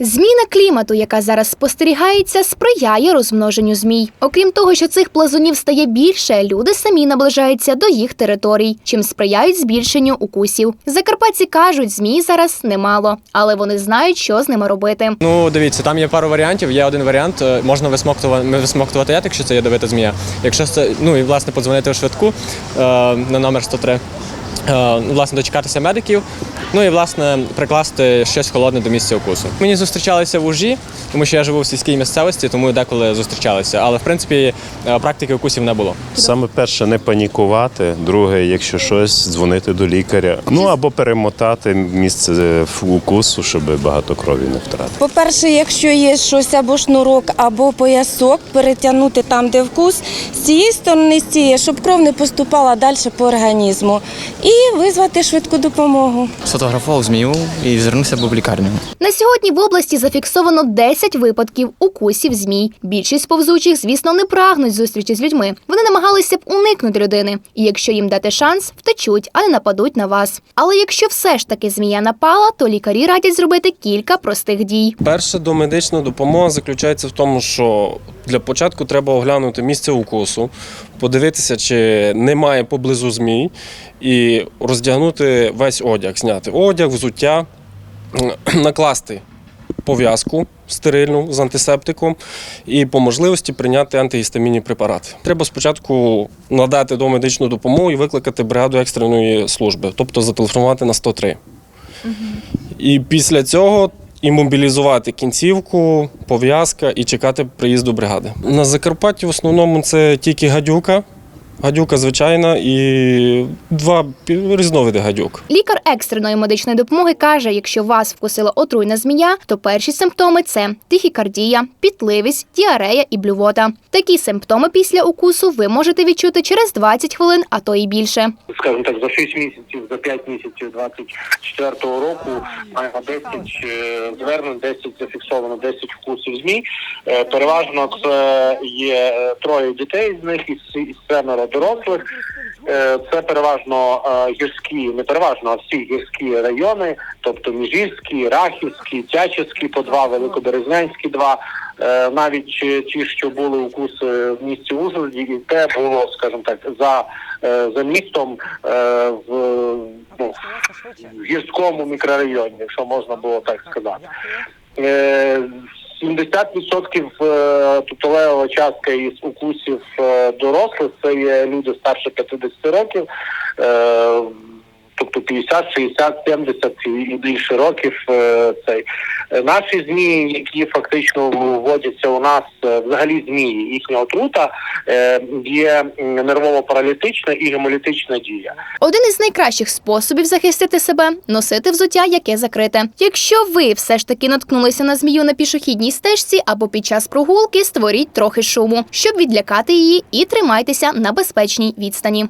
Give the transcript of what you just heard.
Зміна клімату, яка зараз спостерігається, сприяє розмноженню змій. Окрім того, що цих плазунів стає більше, люди самі наближаються до їх територій, чим сприяють збільшенню укусів. Закарпатці кажуть, змій зараз немало, але вони знають, що з ними робити. Ну, дивіться, там є пару варіантів. Є один варіант, е, можна висмоктувати, висмоктувати яд, якщо це ядовита змія. Якщо це, ну і власне подзвонити у швидку е, на номер 103. Е, власне, дочекатися медиків, ну і власне прикласти щось холодне до місця укусу. Мені зустрічалися в ужі, тому що я живу в сільській місцевості, тому деколи зустрічалися. Але в принципі е, практики укусів не було. Саме перше не панікувати. Друге, якщо щось, дзвонити до лікаря. Ну або перемотати місце е, укусу, щоб багато крові не втратити. По-перше, якщо є щось або шнурок, або поясок, перетягнути там, де вкус, з цієї сторони, з цієї, щоб кров не поступала далі по організму. І визвати швидку допомогу. Сфотографував змію і звернувся в лікарню. На сьогодні в області зафіксовано 10 випадків укусів змій. Більшість повзучих, звісно, не прагнуть зустрічі з людьми. Вони намагалися б уникнути людини, і якщо їм дати шанс, втечуть, а не нападуть на вас. Але якщо все ж таки змія напала, то лікарі радять зробити кілька простих дій. Перша домедична допомога заключається в тому, що для початку треба оглянути місце укусу, подивитися, чи немає поблизу змій, і роздягнути весь одяг, зняти одяг, взуття, накласти пов'язку стерильну з антисептиком і по можливості прийняти антигістамінні препарати. Треба спочатку надати домедичну допомогу і викликати бригаду екстреної служби, тобто зателефонувати на 103. І після цього імобілізувати кінцівку, пов'язка і чекати приїзду бригади. На Закарпатті в основному це тільки гадюка, гадюка звичайна і два різновиди гадюк. Лікар екстреної медичної допомоги каже, якщо вас вкусила отруйна змія, то перші симптоми це тихікардія, пітливість, діарея і блювота. Такі симптоми після укусу ви можете відчути через 20 хвилин, а то і більше. скажімо так, за 6 місяців, за 5 місяців 24-го року маємо 10 е, звернень, 10 зафіксовано 10 вкусів ЗМІ. Е, Переважно це є е, троє дітей з них і с- семеро дорослих. Е, Це переважно е, гірські, не переважно, а всі гірські райони, тобто Міжгірський, Рахівський, Тячівський по два, Великоберезнянський два. Е, Навіть ті, що були укуси в місті Ужгороді, і те було, скажімо так, за, за містом в, ну, в гірському мікрорайоні, якщо можна було так сказати. Е, 70% е, частка із укусів е, дорослих це є люди старше 50 років, е, тобто 50, 60, 70 і більше років. е, Цей Е, наші змії, які фактично вводяться у нас, е, взагалі змії, їхня отрута є нервово-паралітична і гемолітична дія. Один із найкращих способів захистити себе носити взуття, яке закрите. Якщо ви все ж таки наткнулися на змію на пішохідній стежці або під час прогулки, створіть трохи шуму, щоб відлякати її, і тримайтеся на безпечній відстані.